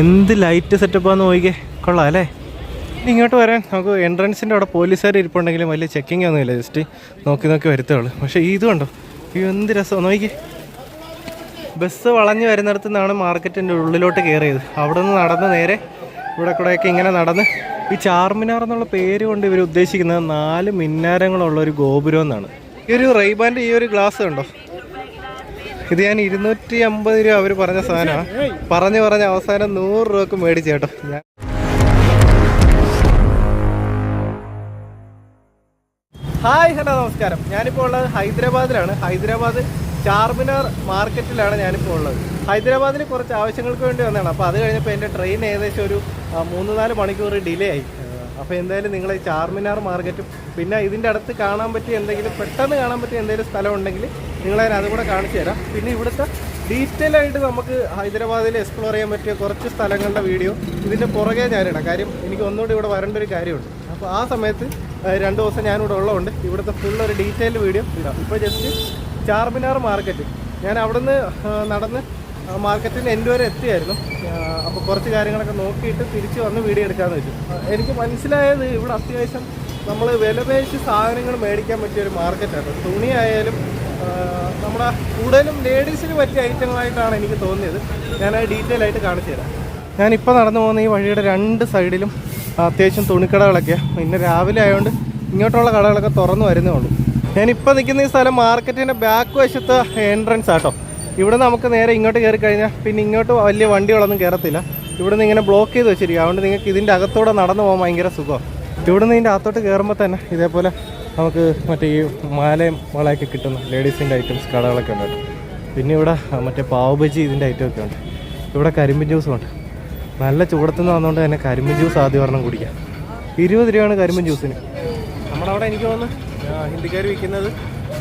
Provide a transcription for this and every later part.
എന്ത് ലൈറ്റ് സെറ്റപ്പാന്ന് നോക്കിക്കേ. കൊള്ളാം അല്ലേ? ഇങ്ങോട്ട് വരാൻ നമുക്ക് എൻട്രൻസിന്റെ അവിടെ പോലീസുകാർ ഇരിപ്പുണ്ടെങ്കിലും വലിയ ചെക്കിംഗ് ഒന്നുമില്ല ജസ്റ്റ് നോക്കി നോക്കി വരുത്തുള്ളൂ പക്ഷേ ഇത് കണ്ടോ? ഈ എന്ത് രസം. നോക്കി ബസ് വളഞ്ഞു വരുന്നിടത്തു നിന്നാണ് മാർക്കറ്റിന്റെ ഉള്ളിലോട്ട് കയറിയത്. അവിടെ നിന്ന് നടന്ന് നേരെ ഇവിടെ കൂടെയൊക്കെ ഇങ്ങനെ നടന്ന് ഈ ചാർമിനാർ എന്നുള്ള പേര് കൊണ്ട് ഇവർ ഉദ്ദേശിക്കുന്നത് നാല് മിന്നാരങ്ങളുള്ള ഒരു ഗോപുരം എന്നാണ്. ഈ ഒരു റൈബാന്റെ ഈ ഒരു ഗ്ലാസ് കണ്ടോ? ഇത് ഞാൻ ഇരുന്നൂറ്റി അമ്പത് രൂപ അവർ പറഞ്ഞ സാധനമാണ് പറഞ്ഞു പറഞ്ഞ അവസാനം നൂറ് രൂപക്ക് മേടിച്ചു കേട്ടോ. ഞാൻ ഹായ് ഹലോ നമസ്കാരം. ഞാനിപ്പോൾ ഉള്ളത് ഹൈദരാബാദിലാണ്. ഹൈദരാബാദ് ചാർമിനാർ മാർക്കറ്റിലാണ് ഞാനിപ്പോൾ ഉള്ളത്. ഹൈദരാബാദിന് കുറച്ച് ആവശ്യങ്ങൾക്ക് വേണ്ടി വന്നതാണ്. അപ്പോൾ അത് കഴിഞ്ഞപ്പോൾ എന്റെ ട്രെയിൻ ഏകദേശം ഒരു മൂന്ന് നാല് മണിക്കൂർ ഡിലേ ആയി. അപ്പോൾ എന്തായാലും നിങ്ങൾ ഈ ചാർമിനാർ മാർക്കറ്റും പിന്നെ ഇതിന്റെ അടുത്ത് കാണാൻ പറ്റിയ എന്തെങ്കിലും പെട്ടെന്ന് കാണാൻ പറ്റിയ എന്തെങ്കിലും സ്ഥലം ഉണ്ടെങ്കിൽ നിങ്ങളെ അതും കൂടെ കാണിച്ചു തരാം. പിന്നെ ഇവിടുത്തെ ഡീറ്റെയിൽ ആയിട്ട് നമുക്ക് ഹൈദരാബാദിൽ എക്സ്പ്ലോർ ചെയ്യാൻ പറ്റിയ കുറച്ച് സ്ഥലങ്ങളുടെ വീഡിയോ ഇതിന്റെ പുറകെ ഞാനിടാം കാര്യം എനിക്ക് ഒന്നുകൂടി ഇവിടെ വരേണ്ട ഒരു കാര്യമുണ്ട്. അപ്പോൾ ആ സമയത്ത് രണ്ട് ദിവസം ഞാനിവിടെ ഉള്ളതുകൊണ്ട് ഇവിടുത്തെ ഫുൾ ഒരു ഡീറ്റെയിൽ വീഡിയോ ഇടാം. ഇപ്പോൾ ജസ്റ്റ് ചാർമിനാർ മാർക്കറ്റ് ഞാൻ അവിടുന്ന് നിന്ന് നടന്ന് മാർക്കറ്റിന്റെ എൻഡ് വരെ എത്തിയായിരുന്നു. അപ്പോൾ കുറച്ച് കാര്യങ്ങളൊക്കെ നോക്കിയിട്ട് തിരിച്ച് വന്ന് വീഡിയോ എടുക്കാമെന്ന് വെച്ചു. എനിക്ക് മനസ്സിലായത് ഇവിടെ അത്യാവശ്യം നമ്മൾ വിലപേശി സാധനങ്ങൾ മേടിക്കാൻ പറ്റിയ ഒരു മാർക്കറ്റാണ് തുണി ആയാലും നമ്മുടെ കൂടുതലും ലേഡീസിന് പറ്റിയ ഐറ്റങ്ങളായിട്ടാണ് എനിക്ക് തോന്നിയത്. ഞാൻ അത് ഡീറ്റെയിൽ ആയിട്ട് കാണിച്ചു തരാം. ഞാനിപ്പോൾ നടന്നു പോകുന്ന ഈ വഴിയുടെ രണ്ട് സൈഡിലും അത്യാവശ്യം തുണിക്കടകളൊക്കെയാണ് പിന്നെ രാവിലെ ആയതുകൊണ്ട് ഇങ്ങോട്ടുള്ള കടകളൊക്കെ തുറന്നു വരുന്നേ ഉള്ളൂ. ഞാനിപ്പോൾ നിൽക്കുന്ന ഈ സ്ഥലം മാർക്കറ്റിന്റെ ബാക്ക് വശത്ത് എൻട്രൻസ് ആട്ടോ. ഇവിടെ നമുക്ക് നേരെ ഇങ്ങോട്ട് കയറി കഴിഞ്ഞാൽ പിന്നെ ഇങ്ങോട്ട് വലിയ വണ്ടികളൊന്നും കയറത്തില്ല ഇവിടുന്ന് ഇങ്ങനെ ബ്ലോക്ക് ചെയ്ത് വെച്ചിരിക്കുക അതുകൊണ്ട് നിങ്ങൾക്ക് ഇതിന്റെ അകത്തൂടെ നടന്നു പോകാൻ ഭയങ്കര സുഖമാണ് ഇവിടുന്ന് ഇതിന്റെ അകത്തോട്ട് കയറുമ്പോൾ തന്നെ ഇതേപോലെ നമുക്ക് മറ്റേ ഈ മാലയും വളയൊക്കെ കിട്ടുന്ന ലേഡീസിന്റെ ഐറ്റംസ് കടകളൊക്കെ ഉണ്ട്. കേട്ടോ പിന്നെ ഇവിടെ മറ്റേ പാവ് ബജി ഇതിന്റെ ഐറ്റമൊക്കെ ഉണ്ട്. ഇവിടെ കരിമ്പിൻ ജ്യൂസും ഉണ്ട്. നല്ല ചൂടത്തുനിന്ന് വന്നുകൊണ്ട് തന്നെ കരിമ്പിൻ ജ്യൂസ് ആദ്യം ഒരെണ്ണം കുടിക്കാം. ഇരുപത് രൂപയാണ് കരിമ്പിൻ ജ്യൂസിന് നമ്മുടെ അവിടെ എനിക്ക് തോന്നുന്നു ഹിന്ദിക്കാർ വിൽക്കുന്നത്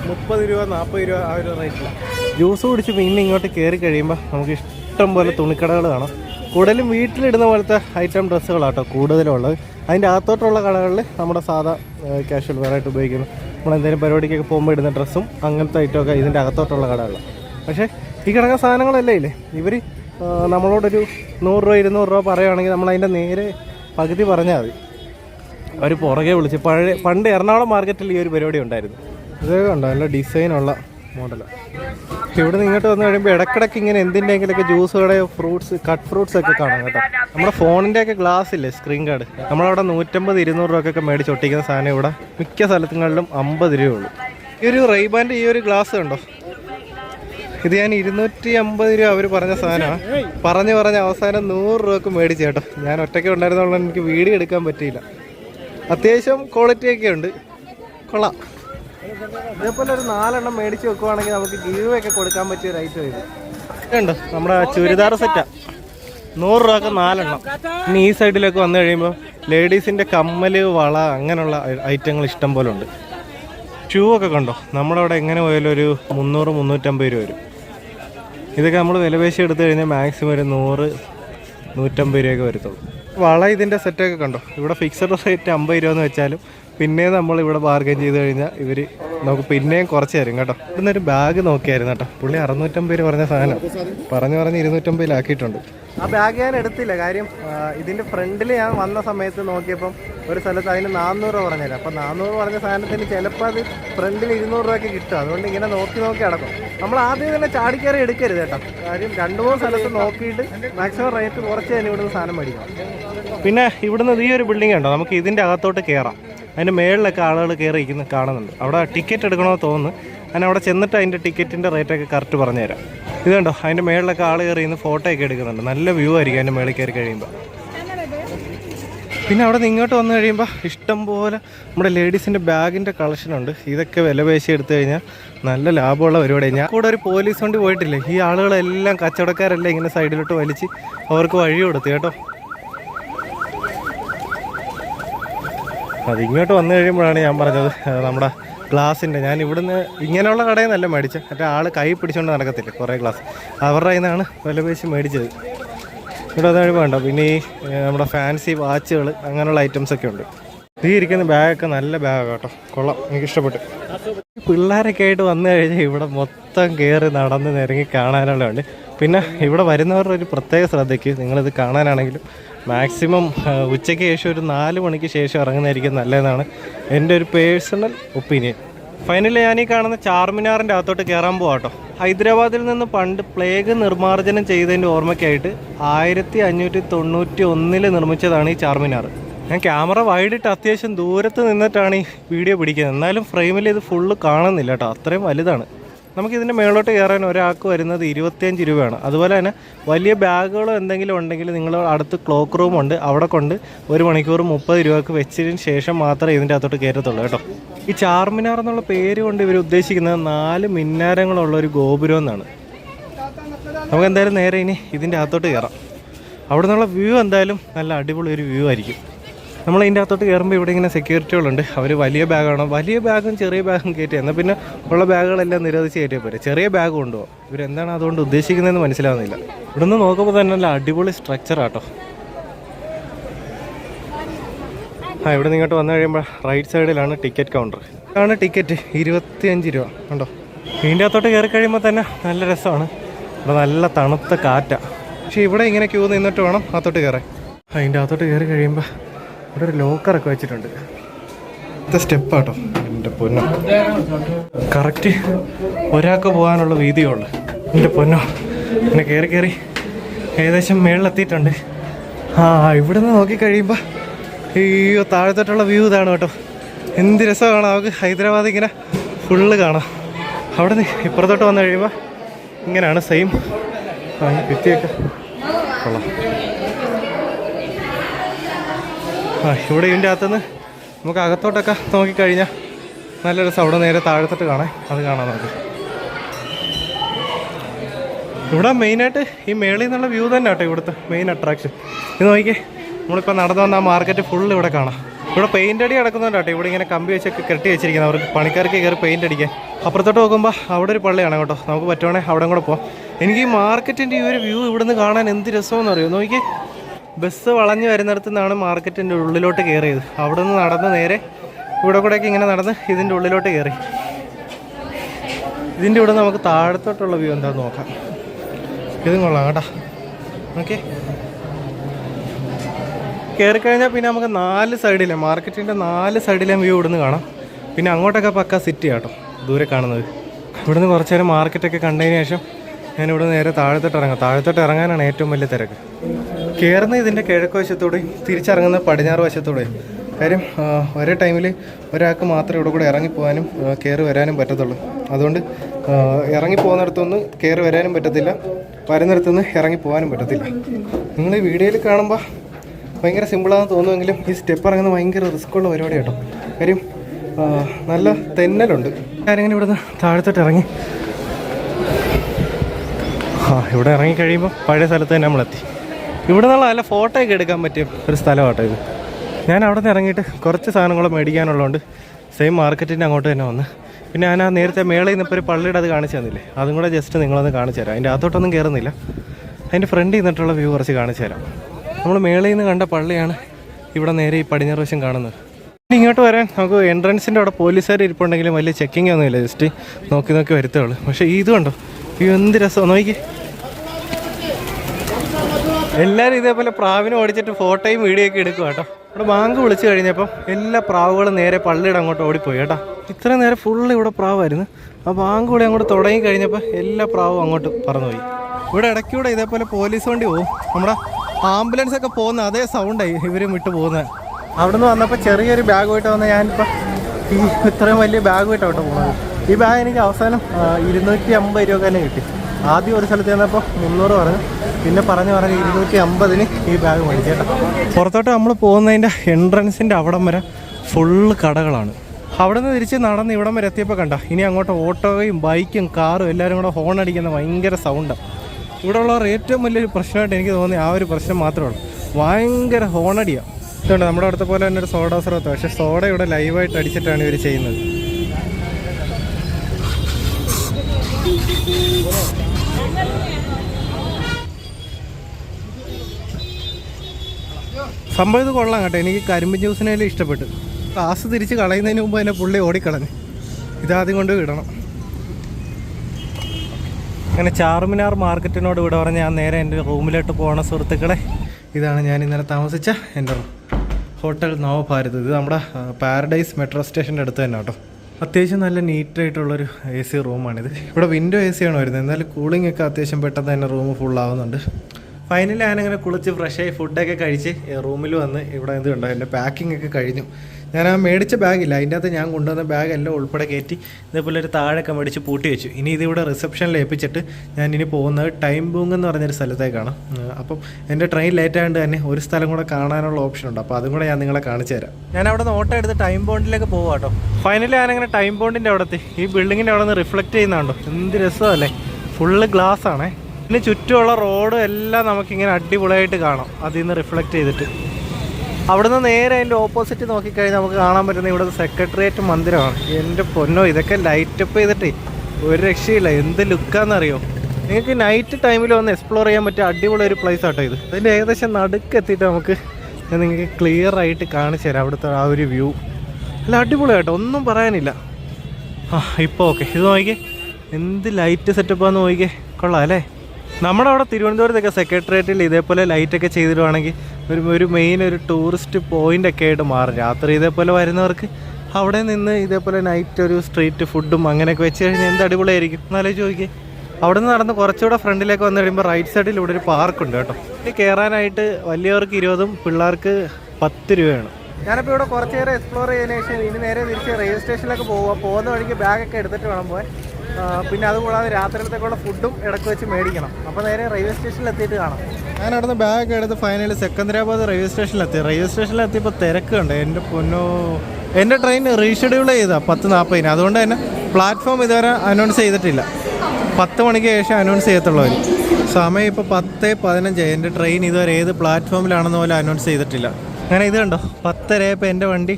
മുപ്പത് രൂപ നാൽപ്പത് രൂപ ആ ഒരു റേറ്റിലാണ് ജ്യൂസ് കുടിച്ച് പിന്നെ ഇങ്ങോട്ട് കയറി കഴിയുമ്പോൾ നമുക്ക് ഇഷ്ടം പോലെ തുണിക്കടകൾ കാണാം. കൂടുതലും വീട്ടിലിടുന്ന പോലത്തെ ഐറ്റം ഡ്രസ്സുകളാട്ടോ കൂടുതലുള്ളത്. അതിന്റെ അകത്തോട്ടുള്ള കടകളിൽ നമ്മുടെ സാധാ ക്യാഷ്വൽ വെയറായിട്ട് ഉപയോഗിക്കുന്നു നമ്മൾ എന്തെങ്കിലും പരിപാടിക്കൊക്കെ പോകുമ്പോൾ ഇടുന്ന ഡ്രസ്സും അങ്ങനത്തെ ഐറ്റമൊക്കെ ഇതിന്റെ അകത്തോട്ടുള്ള കടകളാണ് പക്ഷേ ഈ കിടക്കുന്ന സാധനങ്ങളല്ലേ ഇല്ലേ? ഇവർ നമ്മളോടൊരു നൂറ് രൂപ ഇരുന്നൂറ് രൂപ പറയുകയാണെങ്കിൽ നമ്മൾ അതിന്റെ നേരെ പകുതി പറഞ്ഞാൽ മതി. അവർ പുറകെ വിളിച്ച് പഴയ പണ്ട് എറണാകുളം മാർക്കറ്റിൽ ഈ ഒരു പരിപാടി ഉണ്ടായിരുന്നു. ഇതൊക്കെ ഉണ്ടോ നല്ല ഡിസൈനുള്ള മോഡലാണ് ഇവിടെ ഇങ്ങോട്ട് വന്നു കഴിയുമ്പോൾ ഇടക്കിടക്ക് ഇങ്ങനെ എന്തിന്റെങ്കിലൊക്കെ ജ്യൂസുകളുടെ ഫ്രൂട്ട്സ് കട്ട് ഫ്രൂട്ട്സ് ഒക്കെ കാണാം കേട്ടോ. നമ്മുടെ ഫോണിന്റെ ഒക്കെ ഗ്ലാസ് ഇല്ലേ സ്ക്രീൻ കാർഡ്? നമ്മളവിടെ നൂറ്റമ്പത് ഇരുന്നൂറ് ഒക്കെ മേടിച്ച് ഒട്ടിക്കുന്ന സാധനം ഇവിടെ. മിക്ക സ്ഥലത്തുകളിലും അമ്പത് രൂപയുള്ളൂ. ഈ ഒരു റൈബാന്റെ ഈ ഒരു ഗ്ലാസ് ഉണ്ടോ ഇത് ഞാൻ ഇരുന്നൂറ്റി അമ്പത് രൂപ അവർ പറഞ്ഞ സാധനമാണ്. പറഞ്ഞു പറഞ്ഞ അവസാനം നൂറ് രൂപക്ക് മേടിച്ചു കേട്ടോ. ഞാൻ ഒറ്റയ്ക്ക് ഉണ്ടായിരുന്നതുകൊണ്ട് എനിക്ക് വീഡിയോ എടുക്കാൻ പറ്റിയില്ല. അത്യാവശ്യം ക്വാളിറ്റി ഒക്കെ ഉണ്ട്. കൊള്ളാം. ഇതേപോലെ ഒരു നാലെണ്ണം മേടിച്ച് വെക്കുവാണെങ്കിൽ നമുക്ക് ഗീവ് ഒക്കെ കൊടുക്കാൻ പറ്റിയ ഒരു ഐറ്റം ഇത്. ഇതുണ്ട്. നമ്മുടെ ചുരിദാർ സെറ്റാ. നൂറ് രൂപക്ക് നാലെണ്ണം. ഇനി ഈ സൈഡിലേക്ക് വന്നു കഴിയുമ്പോൾ ലേഡീസിന്റെ കമ്മൽ വള അങ്ങനെയുള്ള ഐറ്റങ്ങൾ ഇഷ്ടം പോലെ ഉണ്ട്. ഷൂ ഒക്കെ കണ്ടോ? നമ്മുടെ അവിടെ എങ്ങനെ പോയാലും ഒരു മുന്നൂറ് മുന്നൂറ്റമ്പത് രൂപ വരും. ഇതൊക്കെ നമ്മൾ വിലപേശി എടുത്തു കഴിഞ്ഞാൽ മാക്സിമം ഒരു നൂറ് നൂറ്റമ്പത് രൂപയൊക്കെ വരത്തുള്ളൂ. വള ഇതിന്റെ സെറ്റൊക്കെ കണ്ടോ? ഇവിടെ ഫിക്സഡ് റേറ്റ് അമ്പത് രൂപ എന്ന് വെച്ചാലും പിന്നെയും നമ്മൾ ഇവിടെ ബാർഗൈൻ ചെയ്ത് കഴിഞ്ഞാൽ ഇവർ നമുക്ക് പിന്നെയും കുറച്ച് തരും കേട്ടോ. ഇവിടുന്ന് ഒരു ബാഗ് നോക്കിയായിരുന്നു കേട്ടോ. പുള്ളി അറുന്നൂറ്റമ്പത് രൂപ പറഞ്ഞ സാധനം. പറഞ്ഞു പറഞ്ഞ് ഇരുന്നൂറ്റമ്പതിലാക്കിയിട്ടുണ്ട് ആ ബാഗ് ഞാൻ എടുത്തില്ല. കാര്യം ഇതിന്റെ ഫ്രണ്ടിൽ ഞാൻ വന്ന സമയത്ത് നോക്കിയപ്പം ഒരു സ്ഥലത്ത് അതിന് നാനൂറ് രൂപ പറഞ്ഞില്ല അപ്പം നാനൂറ് പറഞ്ഞ സാധനത്തിന് ചിലപ്പോൾ അത് ഫ്രണ്ടിൽ ഇരുന്നൂറ് രൂപയ്ക്ക് കിട്ടും. അതുകൊണ്ട് ഇങ്ങനെ നോക്കി നോക്കി അടക്കും. നമ്മൾ ആദ്യം തന്നെ ചാടിക്കയറി എടുക്കരുത് കേട്ടോ. കാര്യം രണ്ട് മൂന്ന് സ്ഥലത്ത് നോക്കിയിട്ട് മാക്സിമം റേറ്റ് കുറച്ച് തന്നെ ഇവിടുന്ന് സാധനം മേടിക്കണം. പിന്നെ ഇവിടുന്ന് ഈ ഒരു ബിൽഡിംഗ് ഉണ്ടോ? നമുക്ക് ഇതിന്റെ അകത്തോട്ട് കയറാം അതിന്റെ മേളിലൊക്കെ ആളുകൾ കയറി ഇരിക്കുന്ന കാണുന്നുണ്ട്. അവിടെ ടിക്കറ്റ് എടുക്കണമെന്ന് തോന്നുന്നു. ഞാൻ അവിടെ ചെന്നിട്ട് അതിന്റെ ടിക്കറ്റിന്റെ റേറ്റൊക്കെ കറക്റ്റ് പറഞ്ഞുതരാം. ഇത് കണ്ടോ? അതിന്റെ മേളിലൊക്കെ ആൾ കയറി ഇന്ന് ഫോട്ടോ ഒക്കെ എടുക്കുന്നുണ്ട്. നല്ല വ്യൂ ആയിരിക്കും അതിന്റെ മേളിൽ കയറി കഴിയുമ്പോൾ പിന്നെ അവിടെ നിന്ന് ഇങ്ങോട്ട് വന്നു കഴിയുമ്പോൾ ഇഷ്ടം പോലെ നമ്മുടെ ലേഡീസിന്റെ ബാഗിന്റെ കളക്ഷനുണ്ട് ഇതൊക്കെ വില പേശി എടുത്തു കഴിഞ്ഞാൽ നല്ല ലാഭമുള്ള പരിപാടിയാണ് ഞാൻ കൂടെ ഒരു പോലീസ് കൊണ്ട് പോയിട്ടില്ലേ? ഈ ആളുകളെല്ലാം കച്ചവടക്കാരെല്ലാം ഇങ്ങനെ സൈഡിലോട്ട് വലിച്ച് അവർക്ക് വഴി കൊടുത്തു കേട്ടോ. അത് ഇങ്ങോട്ട് വന്നു കഴിയുമ്പോഴാണ് ഞാൻ പറഞ്ഞത് നമ്മുടെ ഗ്ലാസിന്റെ ഞാൻ ഇവിടുന്ന് ഇങ്ങനെയുള്ള കടയിൽ നിന്നല്ല മേടിച്ചത് മറ്റേ ആൾ കൈ പിടിച്ചുകൊണ്ട് നടക്കത്തില്ല കുറേ ഗ്ലാസ്. അവരുടെ കയ്യിൽ നിന്നാണ് വില പേശി മേടിച്ചത്. ഇവിടെ അതാണ് വേണ്ട പിന്നെ ഈ നമ്മുടെ ഫാൻസി വാച്ചുകൾ അങ്ങനെയുള്ള ഐറ്റംസ് ഒക്കെ ഉണ്ട്. ഈ ഇരിക്കുന്ന ബാഗൊക്കെ നല്ല ബാഗാണ് കേട്ടോ കൊള്ളാം എനിക്ക് ഇഷ്ടപ്പെട്ടു. പിള്ളേരൊക്കെ ആയിട്ട് വന്നു കഴിഞ്ഞാൽ ഇവിടെ മൊത്തം കയറി നടന്ന് നിരങ്ങി കാണാനുള്ളതുണ്ട് പിന്നെ ഇവിടെ വരുന്നവരുടെ ഒരു പ്രത്യേക ശ്രദ്ധയ്ക്ക് നിങ്ങളിത് കാണാനാണെങ്കിലും മാക്സിമം ഉച്ചയ്ക്ക് ശേഷം ഒരു നാല് മണിക്ക് ശേഷം ഇറങ്ങുന്നതായിരിക്കും നല്ലതെന്നാണ് എന്റെ ഒരു പേഴ്സണൽ ഒപ്പീനിയൻ. ഫൈനലി ഞാൻ ഈ കാണുന്ന ചാർമിനാറിന്റെ അകത്തോട്ട് കയറാൻ പോവാട്ടോ ഹൈദരാബാദിൽ നിന്ന് പണ്ട് പ്ലേഗ് നിർമ്മാർജനം ചെയ്തതിന്റെ ഓർമ്മയ്ക്കായിട്ട് ആയിരത്തി അഞ്ഞൂറ്റി തൊണ്ണൂറ്റി ഒന്നിൽ നിർമ്മിച്ചതാണ് ഈ ചാർമിനാർ. ഞാൻ ക്യാമറ വൈഡിട്ട് അത്യാവശ്യം ദൂരത്ത് നിന്നിട്ടാണ് ഈ വീഡിയോ പിടിക്കുന്നത്. എന്നാലും ഫ്രെയിമിൽ ഇത് ഫുള്ള് കാണുന്നില്ല കേട്ടോ അത്രയും വലുതാണ്. നമുക്ക് ഇതിന്റെ മേളോട്ട് കയറാൻ ഒരാൾക്ക് വരുന്നത് ഇരുപത്തിയഞ്ച് രൂപയാണ്. അതുപോലെ തന്നെ വലിയ ബാഗുകളോ എന്തെങ്കിലും ഉണ്ടെങ്കിൽ നിങ്ങൾ അടുത്ത് ക്ലോക്ക് റൂമുണ്ട് അവിടെ കൊണ്ട് ഒരു മണിക്കൂർ മുപ്പത് രൂപക്ക് വെച്ചതിന് ശേഷം മാത്രമേ ഇതിന്റെ അകത്തോട്ട് കയറത്തുള്ളൂ കേട്ടോ. ഈ ചാർമിനാർ എന്നുള്ള പേര് കൊണ്ട് ഇവർ ഉദ്ദേശിക്കുന്നത് നാല് മിന്നാരങ്ങളുള്ള ഒരു ഗോപുരം എന്നാണ്. നമുക്ക് എന്തായാലും നേരെ ഇനി ഇതിന്റെ അകത്തോട്ട് കയറാം. അവിടെ നിന്നുള്ള വ്യൂ എന്തായാലും നല്ല അടിപൊളി ഒരു വ്യൂ ആയിരിക്കും. നമ്മൾ അതിന്റെ അകത്തോട്ട് കയറുമ്പോൾ ഇവിടെ ഇങ്ങനെ സെക്യൂരിറ്റികളുണ്ട് അവർ വലിയ ബാഗാണോ വലിയ ബാഗും ചെറിയ ബാഗും കയറ്റി. എന്നാൽ പിന്നെ ഉള്ള ബാഗുകളെല്ലാം നിരോധിച്ച് കയറ്റിയാൽ പോരെ. ചെറിയ ബാഗ് കൊണ്ടുപോകും ഇവരെന്താണ് അതുകൊണ്ട് ഉദ്ദേശിക്കുന്നതെന്ന് മനസ്സിലാവുന്നില്ല. ഇവിടെ നിന്ന് നോക്കുമ്പോൾ തന്നെ നല്ല അടിപൊളി സ്ട്രക്ചർ ആട്ടോ. ആ ഇവിടെ നിന്ന് ഇങ്ങോട്ട് വന്നു കഴിയുമ്പോൾ റൈറ്റ് സൈഡിലാണ് ടിക്കറ്റ് കൗണ്ടർ ഇതാണ് ടിക്കറ്റ് ഇരുപത്തിയഞ്ച് രൂപ. കണ്ടോ? ഇതിന്റെ അകത്തോട്ട് കയറി കഴിയുമ്പോൾ തന്നെ നല്ല രസമാണ്. ഇവിടെ നല്ല തണുത്ത കാറ്റാണ് പക്ഷേ ഇവിടെ ഇങ്ങനെ ക്യൂ നിന്നിട്ട് വേണം അകത്തോട്ട് കയറാൻ. അതിന്റെ അകത്തോട്ട് കയറി കഴിയുമ്പോൾ ഇവിടെ ഒരു ലോക്കറൊക്കെ വെച്ചിട്ടുണ്ട്. ഇത്തെ സ്റ്റെപ്പ് ആട്ടോ എന്റെ പൊന്നോ. കറക്റ്റ് ഒരാൾക്ക് പോകാനുള്ള വീതിയുള്ളു എന്റെ പൊന്നോ. പിന്നെ കയറി കയറി ഏകദേശം മേളിലെത്തിയിട്ടുണ്ട്. ആ ഇവിടെ നിന്ന് നോക്കിക്കഴിയുമ്പോൾ അയ്യോ താഴത്തോട്ടുള്ള വ്യൂ ഇതാണ് കേട്ടോ. എന്ത് രസമാണ് നമുക്ക് ഹൈദരാബാദ് ഇങ്ങനെ ഫുള്ള് കാണാം. അവിടെ നിന്ന് ഇപ്പുറത്തോട്ട് വന്നു കഴിയുമ്പോൾ ഇങ്ങനെയാണ് സെയിം ഭിത്തിയൊക്കെ കൊള്ളാം ആ ഇവിടെ ഇതിന്റെ അകത്തുനിന്ന് നമുക്ക് അകത്തോട്ടൊക്കെ നോക്കിക്കഴിഞ്ഞാൽ നല്ല രസം അവിടെ നേരെ താഴത്തോട്ട് കാണാം. അത് കാണാൻ നമുക്ക്. ഇവിടെ മെയിനായിട്ട് ഈ മേളിൽ നിന്നുള്ള വ്യൂ തന്നെ കേട്ടോ ഇവിടുത്തെ മെയിൻ അട്രാക്ഷൻ ഇത് നോക്കിക്കേ നമ്മളിപ്പോൾ നടന്നു വന്ന ആ മാർക്കറ്റ് ഫുള്ള് ഇവിടെ കാണാം. ഇവിടെ പെയിന്റ് അടി നടക്കുന്നുണ്ട് ഇവിടെ ഇങ്ങനെ കമ്പി വെച്ചൊക്കെ കെട്ടി വെച്ചിരിക്കുന്നത്. അവർക്ക് പണിക്കാർക്ക് കയറി പെയിന്റ് അടിക്കാൻ. അപ്പുറത്തോട്ട് നോക്കുമ്പോൾ അവിടെ ഒരു പള്ളിയാണ് കേട്ടോ. നമുക്ക് പറ്റുവാണെങ്കിൽ അവിടെ കൂടെ പോകാം എനിക്ക് ഈ മാർക്കറ്റിന്റെ ഈ ഒരു വ്യൂ ഇവിടുന്ന് കാണാൻ എന്ത് രസമെന്ന് അറിയുമോ നോക്കിയേ ബസ് വളഞ്ഞു വരുന്നിടത്തു നിന്നാണ് മാർക്കറ്റിന്റെ ഉള്ളിലോട്ട് കയറിയത്. അവിടെ നിന്ന് നടന്ന് നേരെ ഇവിടെ കൂടെയൊക്കെ ഇങ്ങനെ നടന്ന് ഇതിന്റെ ഉള്ളിലോട്ട് കയറി. ഇതിന്റെ ഇവിടെ നമുക്ക് താഴത്തോട്ടുള്ള വ്യൂ എന്താണെന്ന് നോക്കാം. ഇതും കൊള്ളാം കേട്ടാ. ഓക്കെ. കയറി കഴിഞ്ഞാൽ പിന്നെ നമുക്ക് നാല് സൈഡിലെ മാർക്കറ്റിന്റെ നാല് സൈഡിലെ വ്യൂ ഇവിടുന്ന് കാണാം. പിന്നെ അങ്ങോട്ടൊക്കെ പക്ക സിറ്റി ആട്ടോ ദൂരെ കാണുന്നത്. ഇവിടുന്ന് കുറച്ച് നേരം മാർക്കറ്റൊക്കെ കണ്ടതിന് ശേഷം ഞാൻ നേരെ താഴത്തോട്ട് ഇറങ്ങാം. താഴത്തോട്ട് ഇറങ്ങാനാണ് ഏറ്റവും വലിയ തിരക്ക്. കയറുന്ന ഇതിന്റെ കിഴക്ക് വശത്തൂടെയും തിരിച്ചിറങ്ങുന്ന പടിഞ്ഞാറ് വശത്തൂടെയും കാര്യം ഒരേ ടൈമിൽ ഒരാൾക്ക് മാത്രമേ ഇവിടെ കൂടെ ഇറങ്ങിപ്പോകാനും കയറി വരാനും പറ്റത്തുള്ളൂ. അതുകൊണ്ട് ആ, ഇറങ്ങി പോകുന്നിടത്തുനിന്ന് കയറി വരാനും പറ്റത്തില്ല വരുന്നിടത്തുനിന്ന് ഇറങ്ങിപ്പോകാനും പറ്റത്തില്ല. നിങ്ങൾ ഈ വീഡിയോയിൽ കാണുമ്പോൾ ഭയങ്കര സിമ്പിളാണെന്ന് തോന്നുമെങ്കിലും ഈ സ്റ്റെപ്പ് ഇറങ്ങുന്ന ഭയങ്കര റിസ്ക്കുള്ള പരിപാടി കേട്ടോ. കാര്യം നല്ല തെന്നലുണ്ട്. ഞാനിങ്ങനെ ഇവിടുന്ന് താഴത്തോട്ട് ഇറങ്ങി. ആ ഇവിടെ ഇറങ്ങി കഴിയുമ്പോൾ പഴയ സ്ഥലത്ത് തന്നെ നമ്മളെത്തി. ഇവിടെ നിന്നുള്ള നല്ല ഫോട്ടോ ഒക്കെ എടുക്കാൻ പറ്റിയ ഒരു സ്ഥലമാട്ടോ ഇത്. ഞാൻ അവിടെ നിന്ന് ഇറങ്ങിയിട്ട് കുറച്ച് സാധനങ്ങൾ മേടിക്കാനുള്ളതുകൊണ്ട് സെയിം മാർക്കറ്റിന്റെ അങ്ങോട്ട് തന്നെ വന്ന്. പിന്നെ ഞാൻ ആ നേരത്തെ മേളയിൽ നിന്നിപ്പോൾ ഒരു പള്ളിയുടെ അത് കാണിച്ചു തന്നില്ലേ? അതും കൂടെ ജസ്റ്റ് നിങ്ങളൊന്ന് കാണിച്ചു തരാം. അതിന്റെ അകത്തോട്ടൊന്നും കയറുന്നില്ല അതിന്റെ ഫ്രണ്ടിൽ നിന്നിട്ടുള്ള വ്യൂ കുറച്ച് കാണിച്ചു തരാം. നമ്മൾ മേളയിൽ നിന്ന് കണ്ട പള്ളിയാണ് ഇവിടെ നേരെ ഈ പടിഞ്ഞാറ് വശം കാണുന്നത്. ഇങ്ങോട്ട് വരാൻ നമുക്ക് എൻട്രൻസിന്റെ അവിടെ പോലീസുകാർ ഇരിപ്പുണ്ടെങ്കിലും വലിയ ചെക്കിംഗ് ഒന്നുമില്ല. ജസ്റ്റ് നോക്കി നോക്കി വരുത്തേ ഉള്ളൂ പക്ഷേ ഇത് കണ്ടോ? എന്ത് രസം നോക്കി എല്ലാവരും ഇതേപോലെ പ്രാവിനെ ഓടിച്ചിട്ട് ഫോട്ടോയും വീഡിയോ ഒക്കെ എടുക്കുക കേട്ടോ ഇവിടെ ബാങ്ക് വിളിച്ചു കഴിഞ്ഞപ്പം എല്ലാ പ്രാവുകളും നേരെ പള്ളിയുടെ അങ്ങോട്ട് ഓടിപ്പോയി കേട്ടോ. ഇത്ര നേരം ഫുള്ള് ഇവിടെ പ്രാവായിരുന്നു. ആ ബാങ്ക് കൂടെ അങ്ങോട്ട് തുടങ്ങി കഴിഞ്ഞപ്പോൾ എല്ലാ പ്രാവും അങ്ങോട്ട് പറന്നുപോയി. ഇവിടെ ഇടയ്ക്കൂടെ ഇതേപോലെ പോലീസ് വണ്ടി പോകും നമ്മുടെ ആംബുലൻസ് ഒക്കെ പോകുന്ന അതേ സൗണ്ടായി ഇവരും വിട്ടു പോകുന്നത് അവിടെ നിന്ന് വന്നപ്പോൾ ചെറിയൊരു ബാഗുമായിട്ട് വന്ന ഞാനിപ്പോൾ ഈ ഇത്രയും വലിയ ബാഗുമായിട്ടാണ് കേട്ടോ പോകുന്നത് ഈ ബാഗ് എനിക്ക് അവസാനം ഇരുന്നൂറ്റി അമ്പത് രൂപ തന്നെ കിട്ടി. ആദ്യം ഒരു സ്ഥലത്ത് ചെന്നപ്പോൾ മുന്നൂറ് പറഞ്ഞു പിന്നെ പറഞ്ഞു പറഞ്ഞ് ഇരുന്നൂറ്റി അമ്പതിന് ഈ ബാഗ് മേടിച്ചേട്ടാ പുറത്തോട്ട് നമ്മൾ പോകുന്നതിന്റെ എൻട്രൻസിന്റെ അവിടം വരെ ഫുള്ള് കടകളാണ്. അവിടെ നിന്ന് തിരിച്ച് നടന്ന് ഇവിടം വരെ എത്തിയപ്പോൾ കണ്ട ഇനി അങ്ങോട്ട് ഓട്ടോയും ബൈക്കും കാറും എല്ലാവരും കൂടെ ഹോൺ അടിക്കുന്ന ഭയങ്കര സൗണ്ടാണ് ഇവിടെ ഉള്ളവർ ഏറ്റവും വലിയൊരു പ്രശ്നമായിട്ട് എനിക്ക് തോന്നി ആ ഒരു പ്രശ്നം മാത്രമേ ഉള്ളൂ. ഭയങ്കര ഹോണടിയാണ് ഇതുണ്ട് നമ്മുടെ അടുത്ത പോലെ തന്നെ ഒരു സോഡ സ്രോത്ത് പക്ഷേ സോഡ ഇവിടെ ലൈവായിട്ട് അടിച്ചിട്ടാണ് ഇവർ ചെയ്യുന്നത്. സംഭവം ഇത് കൊള്ളാം കേട്ടോ. എനിക്ക് കരിമ്പ് ജ്യൂസിനേലും ഇഷ്ടപ്പെട്ടു. ഗ്ലാസ് തിരിച്ച് കളയുന്നതിന് മുമ്പ് തന്നെ പുള്ളി ഓടിക്കളഞ്ഞു. ഇതാദ്യം കൊണ്ട് വിടണം അങ്ങനെ ചാർമിനാർ മാർക്കറ്റിനോട് ഇവിടെ പറഞ്ഞ് ഞാൻ നേരെ എന്റെ റൂമിലോട്ട് പോകണ സുഹൃത്തുക്കളെ. ഇതാണ് ഞാൻ ഇന്നലെ താമസിച്ച എന്റെ ഹോട്ടൽ നവഭാരത്. ഇത് നമ്മുടെ പാരഡൈസ് മെട്രോ സ്റ്റേഷന്റെ അടുത്ത് തന്നെ കേട്ടോ. അത്യാവശ്യം നല്ല നീറ്റായിട്ടുള്ളൊരു എ സി റൂമാണിത് ഇവിടെ വിൻഡോ എ സി ആണ് വരുന്നത്. എന്നാലും കൂളിംഗ് ഒക്കെ അത്യാവശ്യം പെട്ടെന്ന് തന്നെ റൂം ഫുൾ ആവുന്നുണ്ട്. ഫൈനലി ഞാനങ്ങനെ കുളിച്ച് ഫ്രഷായി ഫുഡൊക്കെ കഴിച്ച് റൂമിൽ വന്ന് ഇവിടെ എന്ത് കണ്ടോ എന്റെ പാക്കിംഗ് ഒക്കെ കഴിഞ്ഞു. ഞാൻ ആ മേടിച്ച ബാഗില്ല അതിന്റെ അകത്ത് ഞാൻ കൊണ്ടുവന്ന ബാഗ് എല്ലാം ഉൾപ്പെടെ കയറ്റി ഇതേപോലെ ഒരു താഴൊക്കെ മേടിച്ച് പൂട്ടി വെച്ചു. ഇനി ഇതിവിടെ റിസപ്ഷനിൽ ഏൽപ്പിച്ചിട്ട് ഞാൻ ഇനി പോകുന്നത് ടൈം ബൂങ് എന്ന് പറഞ്ഞൊരു സ്ഥലത്തേക്കാണ്. അപ്പം എന്റെ ട്രെയിൻ ലേറ്റ് ആയതുകൊണ്ട് തന്നെ ഒരു സ്ഥലം കൂടെ കാണാനുള്ള ഓപ്ഷൻ ഉണ്ട്. അപ്പോൾ അതും കൂടെ ഞാൻ നിങ്ങളെ കാണിച്ചു തരാം. ഞാൻ അവിടെ നിന്ന് ഓട്ടോ എടുത്ത് ടൈം ബോണ്ടിലേക്ക് പോകാം കേട്ടോ ഫൈനലി ഞാനങ്ങനെ ടൈം ബോണ്ടിന്റെ അവിടെ ഈ ബിൽഡിങ്ങിന്റെ അവിടെ നിന്ന് റിഫ്ലക്റ്റ് ചെയ്യുന്നുണ്ടോ എന്ത് രസമല്ലേ? ഫുള്ള് ഗ്ലാസ് ആണേ. ഇതിന് ചുറ്റുമുള്ള റോഡും എല്ലാം നമുക്കിങ്ങനെ അടിപൊളിയായിട്ട് കാണാം. അതിൽ നിന്ന് റിഫ്ലക്റ്റ് ചെയ്തിട്ട്. അവിടുന്ന് നേരെ അതിന്റെ ഓപ്പോസിറ്റ് നോക്കിക്കഴിഞ്ഞാൽ നമുക്ക് കാണാൻ പറ്റുന്ന ഇവിടുത്തെ സെക്രട്ടേറിയറ്റ് മന്ദിരമാണ്. എന്റെ പൊന്നോ ഇതൊക്കെ ലൈറ്റപ്പ് ചെയ്തിട്ടേ. ഒരു രക്ഷയില്ല. എന്ത് ലുക്കാന്നറിയോ? നിങ്ങൾക്ക് നൈറ്റ് ടൈമിൽ വന്ന് എക്സ്പ്ലോർ ചെയ്യാൻ പറ്റിയ അടിപൊളി ഒരു പ്ലേസ് ആട്ടോ ഇത്. അതിന്റെ ഏകദേശം നടുക്കെത്തിയിട്ട് നമുക്ക് നിങ്ങൾക്ക് ക്ലിയർ ആയിട്ട് കാണിച്ചു തരാം അവിടുത്തെ ആ ഒരു വ്യൂ അല്ല അടിപൊളി ആട്ടോ ഒന്നും പറയാനില്ല. ആ ഇപ്പോൾ ഓക്കെ ഇത് നോക്കിക്കേ. എന്ത് ലൈറ്റ് സെറ്റപ്പാന്ന് നോക്കിക്കേ. കൊള്ളാം അല്ലേ? നമ്മുടെ അവിടെ തിരുവനന്തപുരത്തൊക്കെ സെക്രട്ടേറിയറ്റിൽ ഇതേപോലെ ലൈറ്റൊക്കെ ചെയ്തിടുവാണെങ്കിൽ ഒരു ഒരു മെയിൻ ഒരു ടൂറിസ്റ്റ് പോയിന്റ് ഒക്കെ ആയിട്ട് മാറും. രാത്രി ഇതേപോലെ വരുന്നവർക്ക് അവിടെ നിന്ന് ഇതേപോലെ നൈറ്റ് ഒരു സ്ട്രീറ്റ് ഫുഡും അങ്ങനെയൊക്കെ വെച്ച് കഴിഞ്ഞാൽ എന്ത് അടിപൊളിയായിരിക്കും? എന്നാലും ചോദിക്കേ അവിടെ നിന്ന് നടന്ന് കുറച്ചുകൂടെ ഫ്രണ്ടിലേക്ക് വന്നു കഴിയുമ്പോൾ റൈറ്റ് സൈഡിൽ ഇവിടെ ഒരു പാർക്കുണ്ട് കേട്ടോ. ഇത് കയറാനായിട്ട് വലിയവർക്ക് ഇരുപതും പിള്ളേർക്ക് പത്ത് രൂപയാണ്. ഞാനിപ്പോൾ ഇവിടെ കുറച്ച് നേരം എക്സ്പ്ലോർ ചെയ്യുന്ന ശേഷം ഇനി നേരെ തിരിച്ച് റെയിൽവേ സ്റ്റേഷനിലേക്ക് പോവുക. പോകുന്ന വഴിക്ക് ബാഗൊക്കെ എടുത്തിട്ട് വേണം പോകാൻ പിന്നെ അതുകൂടാതെ രാത്രിയിലത്തേക്കുള്ള ഫുഡും ഇടയ്ക്ക് വെച്ച് മേടിക്കണം. അപ്പോൾ നേരെ റെയിൽവേ സ്റ്റേഷനിൽ എത്തിയിട്ട് കാണാം. ഞാൻ അവിടുന്ന് ബാഗ് എടുത്ത് ഫൈനലി സെക്കന്ദരാബാദ് റെയിൽവേ സ്റ്റേഷനിലെത്തി റെയിൽവേ സ്റ്റേഷനിലെത്തിയപ്പോൾ തിരക്കുണ്ട്. എന്റെ പൊന്നു എന്റെ ട്രെയിൻ റീഷെഡ്യൂൾ ചെയ്താൽ പത്ത് നാൽപ്പതിന് അതുകൊണ്ട് തന്നെ പ്ലാറ്റ്ഫോം ഇതുവരെ അനൗൺസ് ചെയ്തിട്ടില്ല. പത്ത് മണിക്ക് ശേഷം അനൗൺസ് ചെയ്യത്തുള്ളവർ സമയം ഇപ്പോൾ പത്ത് പതിനഞ്ച്. എന്റെ ട്രെയിൻ ഇതുവരെ ഏത് പ്ലാറ്റ്ഫോമിലാണെന്ന് പോലും അനൗൺസ് ചെയ്തിട്ടില്ല. അങ്ങനെ ഇത് കണ്ടോ? പത്തരയപ്പോൾ എന്റെ വണ്ടി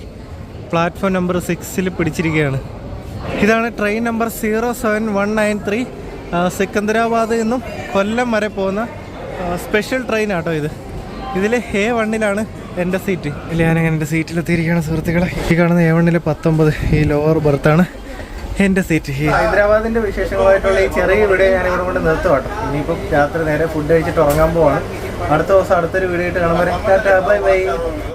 പ്ലാറ്റ്ഫോം നമ്പർ സിക്സിൽ പിടിച്ചിരിക്കുകയാണ്. ഇതാണ് train number zero seven one nine three സിക്കന്ദരാബാദിൽ നിന്നും കൊല്ലം വരെ പോകുന്ന സ്പെഷ്യൽ ട്രെയിൻ ആട്ടോ ഇത്. ഇതിൽ എ വണ്ണിലാണ് എന്റെ സീറ്റ് ഇല്ല ഞാനങ്ങനെ എന്റെ സീറ്റിലെത്തിയിരിക്കുകയാണ് സുഹൃത്തുക്കളെ. ഈ കാണുന്ന എ വണ്ണിൽ പത്തൊമ്പത് ഈ ലോവർ ബർത്താണ് എന്റെ സീറ്റ് ഹൈദരാബാദിന്റെ വിശേഷങ്ങളായിട്ടുള്ള ഈ ചെറിയ വീഡിയോ ഞാൻ ഇവിടെ കൊണ്ട് നിർത്തുവാട്ടോ. ഇനിയിപ്പം രാത്രി നേരെ ഫുഡ് കഴിച്ചിട്ട് ഉറങ്ങാൻ പോവാണ്. അടുത്ത ദിവസം അടുത്തൊരു വീഡിയോ ആയിട്ട് കാണുമ്പോൾ ബൈ ബൈ.